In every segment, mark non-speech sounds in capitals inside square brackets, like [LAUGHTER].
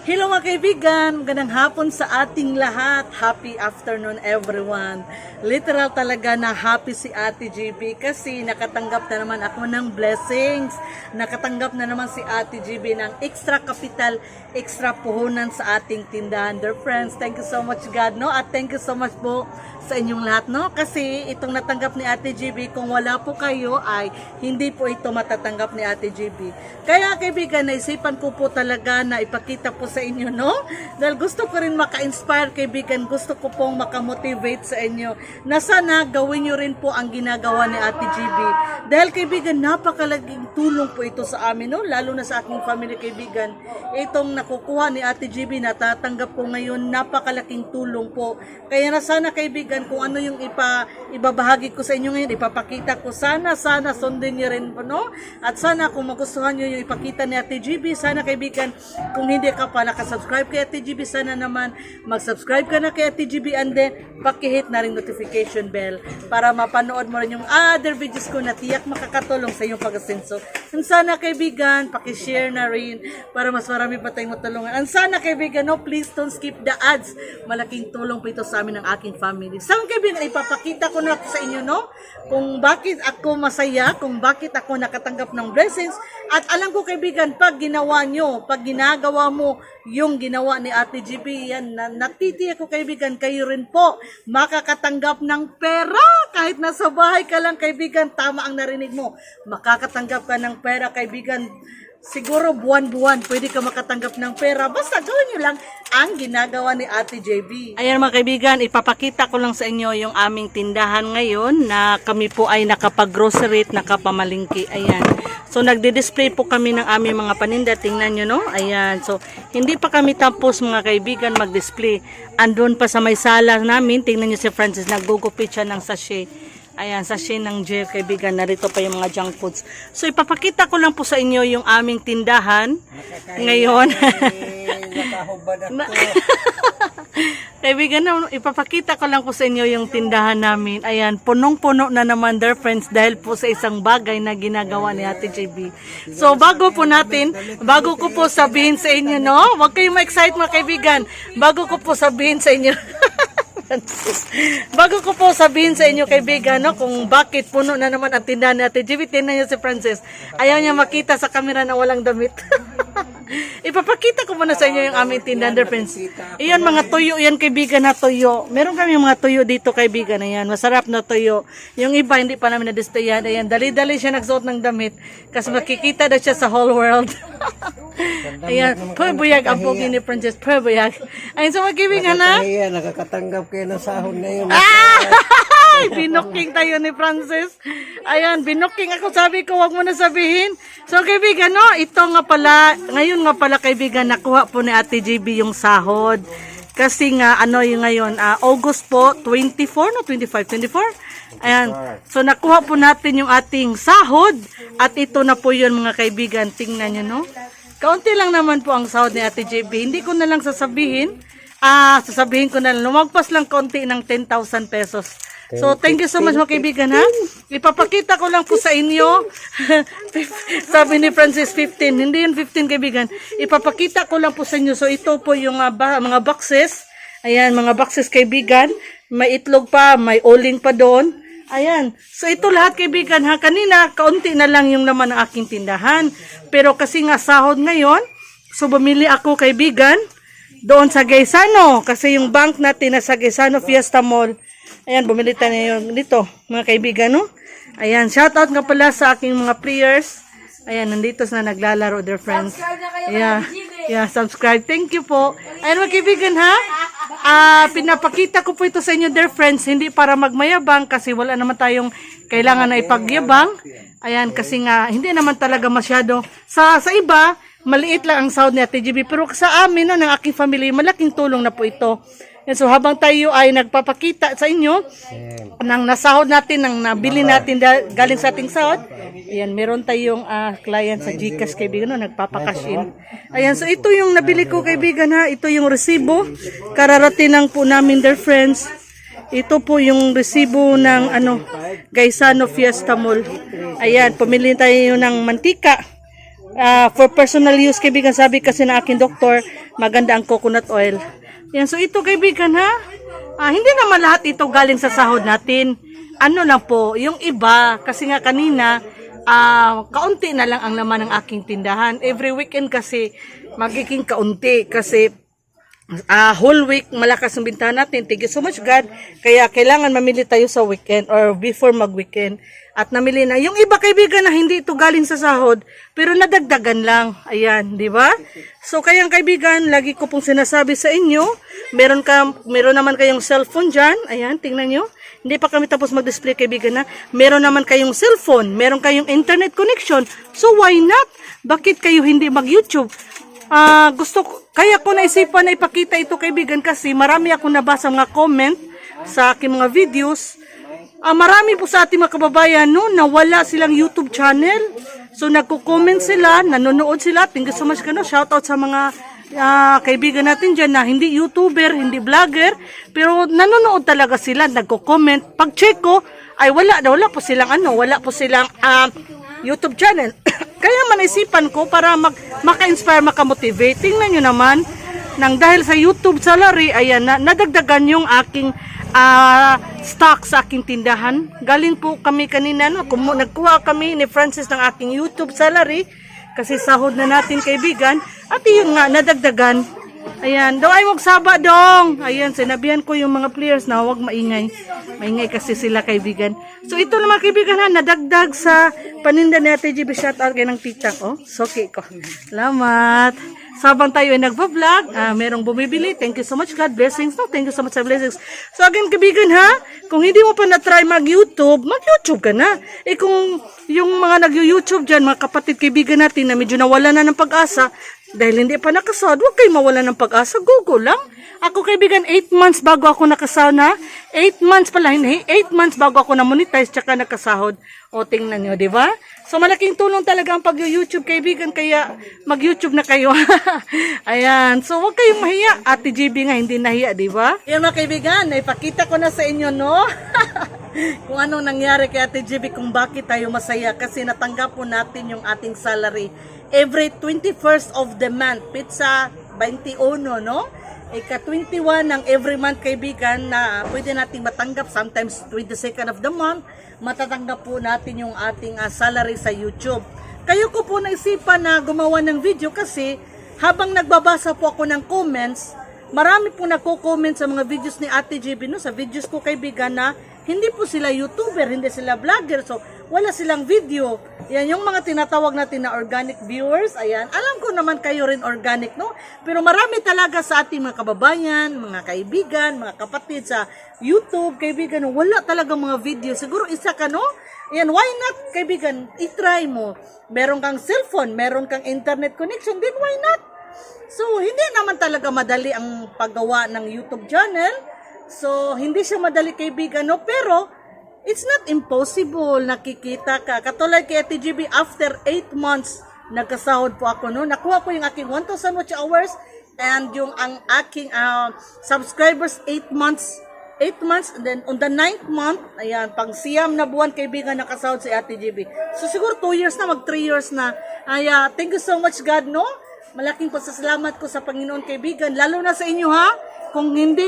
Hello mga kaibigan, magandang hapon sa ating lahat. Happy afternoon everyone. Literal talaga na happy si Ate GB kasi nakatanggap na naman ako ng blessings. Nakatanggap na naman si Ate GB ng extra capital, extra puhunan sa ating tindahan. Dear friends, thank you so much God, no? At thank you so much po sa inyong lahat, no? Kasi itong natanggap ni Ate GB, kung wala po kayo ay hindi po ito matatanggap ni Ate GB. Kaya kaibigan, naisipan ko po talaga na ipakita po sa inyo, no? Dahil gusto ko rin maka-inspire kaibigan, gusto ko pong makamotivate sa inyo na sana gawin nyo rin po ang ginagawa ni Ate GB. Dahil kaibigan, napakalaging tulong po ito sa amin, no? Lalo na sa aking family kaibigan. Itong nakukuha ni Ate GB, natatanggap ko ngayon, napakalaking tulong po. Kaya na sana kaibigan, kung ano yung ipa, ibabahagi ko sa inyo ngayon, ipapakita ko, sana, sana sundin nyo rin po, no? At sana kung magustuhan nyo yung ipakita ni Ate GB, sana kaibigan, kung hindi ka pa nakasubscribe kay Ate GB, sana naman mag-subscribe ka na kay Ate GB and then pakihit na rin notification bell para mapanood mo rin yung other videos ko na tiyak makakatulong sa iyong pag-asenso. And sana kaibigan, pakishare na rin para mas marami pa tayong matulungan. And sana kaibigan, no, please don't skip the ads. Malaking tulong po ito sa amin ng aking family. Sa kaibigan, ipapakita ko na sa inyo, no, kung bakit ako masaya, kung bakit ako nakatanggap ng blessings. At alam ko kaibigan, pag ginawa nyo, pag ginagawa mo yung ginawa ni Ate GB, yan, na, natitiyak ko kaibigan, kayo rin po makakatanggap ng pera. Kahit nasa bahay ka lang kaibigan, tama ang narinig mo. Makakatanggap ka ng pera kaibigan. Siguro buwan-buwan pwede ka makatanggap ng pera. Basta gawin nyo lang ang ginagawa ni Ate JB. Ayan mga kaibigan, ipapakita ko lang sa inyo yung aming tindahan ngayon na kami po ay nakapag-grocery at nakapamalingki. Ayan. So nagdi-display po kami ng aming mga paninda. Tingnan nyo no? Ayan. So hindi pa kami tapos mga kaibigan mag-display. Andun pa sa may sala namin. Tingnan nyo si Francis. Nagugupit siya ng sachet. Ayan, sachet ng gel, kaibigan. Narito pa yung mga junk foods. So, ipapakita ko lang po sa inyo yung aming tindahan ngayon. Nakahubad ako. [LAUGHS] Na- kaibigan, ipapakita ko lang po sa inyo yung tindahan namin. Ayan, punong-puno na naman, dear friends, dahil po sa isang bagay na ginagawa ni Ate JB. So, bago po natin, bago ko po sabihin sa inyo, no? Huwag kayong ma-excite mga kaibigan. Bago ko po sabihin sa inyo, [LAUGHS] Francis. [LAUGHS] Bago ko po sabihin sa inyo kaibigan no, kung bakit puno na naman ang tindahan ni Ate Jimmy, tingnan niyo si Francis. Ayaw niya makita sa camera na walang damit. [LAUGHS] Ipapakita ko muna sa inyo yung aming tindahan, dear friends. Iyan mga tuyo, yan kaibigan na tuyo. Meron kami mga tuyo dito kaibigan, ayan. Masarap na tuyo. Yung iba hindi pa namin na-displayan. Ayan, dali-dali siya nagsuot ng damit kasi makikita na siya sa whole world. [LAUGHS] ayan, pwebuyag ang pogi ni Francis, pwebuyag. Ayun, so mga kaibigan na. Nakakatanggap kayo ng sahod ngayon. Ay, binuking tayo ni Francis. Ayan, binuking ako. Sabi ko, wag mo na sabihin. So, kaibigan, no, ito nga pala, ngayon nga pala, kaibigan, nakuha po ni Ate JB yung sahod. Kasi nga, ano yung ngayon, ah, August po, 24, no, 25, 24? Ayan. So, nakuha po natin yung ating sahod. At ito na po yun, mga kaibigan. Tingnan nyo, no? Kaunti lang naman po ang sahod ni Ate JB. Hindi ko na lang sasabihin. Ah, sasabihin ko na lang, lumagpas lang konti ng 10,000 pesos. So, thank you so much mga kaibigan ha. Ipapakita ko lang po sa inyo. [LAUGHS] Sabi ni Francis 15, hindi yun 15 kaibigan. Ipapakita ko lang po sa inyo. So, ito po yung ba- mga boxes. Ayan, mga boxes kaibigan. May itlog pa, may uling pa doon. Ayan. So, ito lahat kaibigan ha. Kanina, kaunti na lang yung naman ng aking tindahan. Pero kasi nga sahod ngayon, so bumili ako kaibigan doon sa Gaisano kasi yung bank natin na sa Gaisano Fiesta Mall ayan bumili tayo dito mga kaibigan no? Ayan shout out nga pala sa aking mga players. Ayan nandito na naglalaro their friends. Yeah. yeah subscribe. Thank you po. Ayan mga kaibigan ha? [LAUGHS] Ah, pinapakita ko po ito sa inyo dear friends hindi para magmayabang kasi wala naman tayong kailangan na ipagyabang. Ayan kasi nga hindi naman talaga masyado. Sa sa iba maliit lang ang sound ni Ate GB. Pero sa amin, no, ng aking family, malaking tulong na po ito. And so habang tayo ay nagpapakita sa inyo ng nasahod natin, ng nabili natin da- galing sa ating sahod, ayan, meron tayong ah, client sa Gcash kaibigan, no, nagpapakashin. Ayan, so ito yung nabili ko kaibigan ha, ito yung resibo. Kararating lang po namin, dear friends. Ito po yung resibo ng ano, Gaisano Fiesta Mall. Ayan, pumili tayo ng mantika. Ah, for personal use, kaibigan, sabi kasi na aking doktor, maganda ang coconut oil. Yan, so ito kaibigan ha, ah, hindi naman lahat ito galing sa sahod natin. Ano lang po, yung iba, kasi nga kanina, ah, kaunti na lang ang laman ng aking tindahan. Every weekend kasi, magiging kaunti kasi ah whole week malakas ang bintahan natin. Thank you so much God. Kaya kailangan mamili tayo sa weekend or before mag-weekend. At namili na. Yung iba kaibigan na hindi ito galing sa sahod, pero nadagdagan lang. Ayan, di ba? So kayang kaibigan, lagi ko pong sinasabi sa inyo, meron ka meron naman kayong cellphone diyan. Ayan, tingnan nyo. Hindi pa kami tapos mag-display kaibigan na. Meron naman kayong cellphone, meron kayong internet connection. So why not? Bakit kayo hindi mag-YouTube? Ah, gusto kaya ko naisipan na ipakita ito kaibigan kasi marami ako nabasa mga comment sa aking mga videos. Ah, marami po sa ating mga kababayan no, na wala silang YouTube channel. So nagko-comment sila, nanonood sila. Thank you so much kano. Shout out sa mga ah, kaibigan natin diyan na hindi YouTuber, hindi vlogger, pero nanonood talaga sila, nagko-comment. Pag check ko, ay wala, wala po silang ano, wala po silang ah, YouTube channel. Kaya manisipan ko para mag, maka-inspire, maka-motivate. Tingnan nyo naman, nang dahil sa YouTube salary, ayan na, nadagdagan yung aking ah, stock sa aking tindahan. Galing po kami kanina, no, kumu- nagkuha kami ni Francis ng aking YouTube salary kasi sahod na natin kaibigan. At yun nga, nadagdagan. Ayan, daw ay magsaba dong. Ayan, sinabihan ko yung mga players na huwag maingay. Maingay kasi sila kaibigan. So ito naman kaibigan ha, nadagdag sa paninda ni Ate GB shoutout ng tita ko. So okay ko. Salamat. Sabang tayo ay nagpa-vlog, ah, merong bumibili. Thank you so much God blessings. No, thank you so much sa blessings. So again kaibigan ha, kung hindi mo pa na-try mag-YouTube, mag-YouTube ka na. Eh kung yung mga nag-YouTube dyan, mga kapatid kaibigan natin na medyo nawala na ng pag-asa, dahil hindi pa nakasahod, huwag kayo mawala ng pag-asa. Google lang. Ako kaibigan, 8 months bago ako nakasahod na. 8 months pala, hindi. 8 months bago ako na-monetize tsaka nakasahod. O tingnan nyo, di ba? So malaking tulong talaga ang pag-YouTube kaibigan, kaya mag-YouTube na kayo. [LAUGHS] Ayan. So huwag kayong mahiya. Ate GB nga hindi nahiya, di ba? Yan mga kaibigan, naipakita ko na sa inyo, no? [LAUGHS] kung anong nangyari kay Ate GB, kung bakit tayo masaya. Kasi natanggap po natin yung ating salary every 21st of the month. Pizza 21, no? Ika-21 ng every month kaibigan na pwede nating matanggap sometimes 22nd of the month matatanggap po natin yung ating ah, salary sa YouTube. Kayo ko po naisipan na gumawa ng video kasi habang nagbabasa po ako ng comments, marami po nagko-comment sa mga videos ni Ate JB no sa videos ko kaibigan na hindi po sila YouTuber, hindi sila vlogger. So wala silang video. Yan yung mga tinatawag natin na organic viewers. Ayan. Alam ko naman kayo rin organic, no? Pero marami talaga sa ating mga kababayan, mga kaibigan, mga kapatid sa YouTube, kaibigan, wala talaga mga video. Siguro isa ka, no? Ayan, why not, kaibigan? I-try mo. Meron kang cellphone, meron kang internet connection, then why not? So, hindi naman talaga madali ang paggawa ng YouTube channel. So, hindi siya madali kaibigan, no? Pero, it's not impossible. Nakikita ka. Katulad kay Ate GB, after 8 months, nagkasahod po ako, no? Nakuha ko yung aking 1,000 watch hours and yung ang aking uh, subscribers 8 months 8 months, and then on the 9th month, ayan, pang siyam na buwan kaibigan nakasahod si Ate GB. So siguro 2 years na, mag 3 years na. Ay, ah, thank you so much God, no? Malaking pasasalamat ko sa Panginoon kaibigan, lalo na sa inyo ha. Kung hindi,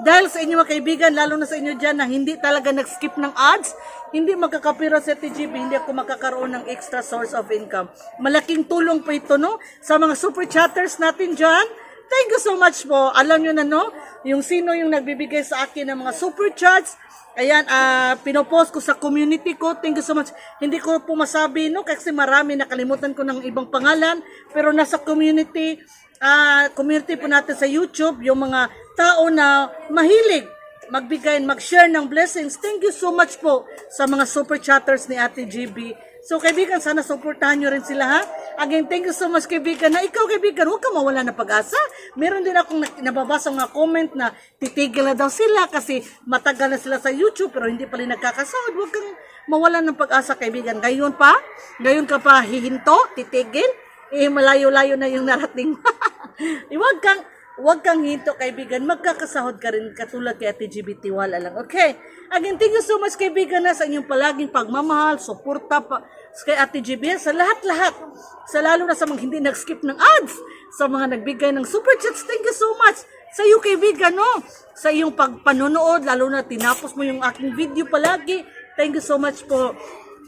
dahil sa inyo mga kaibigan, lalo na sa inyo dyan na hindi talaga nag-skip ng ads, hindi magkakapira sa TGB, hindi ako makakaroon ng extra source of income. Malaking tulong po ito, no? Sa mga super chatters natin dyan, Thank you so much po. Alam nyo na no, yung sino yung nagbibigay sa akin ng mga super chats. Ayan, ah pinopost ko sa community ko. Thank you so much. Hindi ko po masabi no kasi marami nakalimutan ko ng ibang pangalan, pero nasa community ah community po natin sa YouTube yung mga tao na mahilig magbigay mag-share ng blessings. Thank you so much po sa mga super chatters ni Ate GB. So kaibigan, sana supportahan nyo rin sila ha. Again, thank you so much kaibigan na ikaw kaibigan, huwag ka mawala ng pag-asa. Meron din akong na- nababasa mga comment na titigil na daw sila kasi matagal na sila sa YouTube pero hindi pa rin nagkakasahod. Huwag kang mawala ng pag-asa kaibigan. Gayon pa, gayon ka pa hihinto, titigil, eh malayo-layo na yung narating. [LAUGHS] Huwag kang Huwag kang hinto, kaibigan. Magkakasahod ka rin katulad kay Ate GB Tiwala lang. Okay? Again, thank you so much, kaibigan, na sa inyong palaging pagmamahal, suporta pa kay Ate GB, sa lahat-lahat. Sa lalo na sa mga hindi nag-skip ng ads, sa mga nagbigay ng super chats, thank you so much. Sa iyo, kaibigan, no? Sa iyong pagpanonood, lalo na tinapos mo yung aking video palagi. Thank you so much po.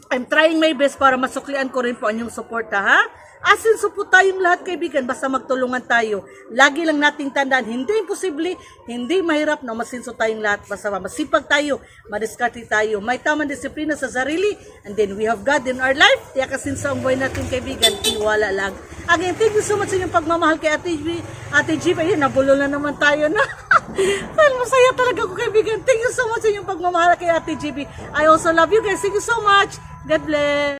I'm trying my best para masuklian ko rin po ang inyong suporta, ha? Asinso po tayong lahat, kaibigan, basta magtulungan tayo. Lagi lang nating tandaan, hindi imposible, hindi mahirap na masinso tayong lahat. Basta masipag tayo, madiskarte tayo, may tamang disiplina sa sarili, and then we have God in our life. Kaya kasinso ang buhay natin, kaibigan, tiwala lang. Again, thank you so much sa inyong pagmamahal kay Ate G. Ate G, ayun, nabulol na naman tayo na. [LAUGHS] well, masaya talaga ko, kaibigan. Thank you so much sa inyong pagmamahal kay Ate GB. I also love you guys. Thank you so much. God bless.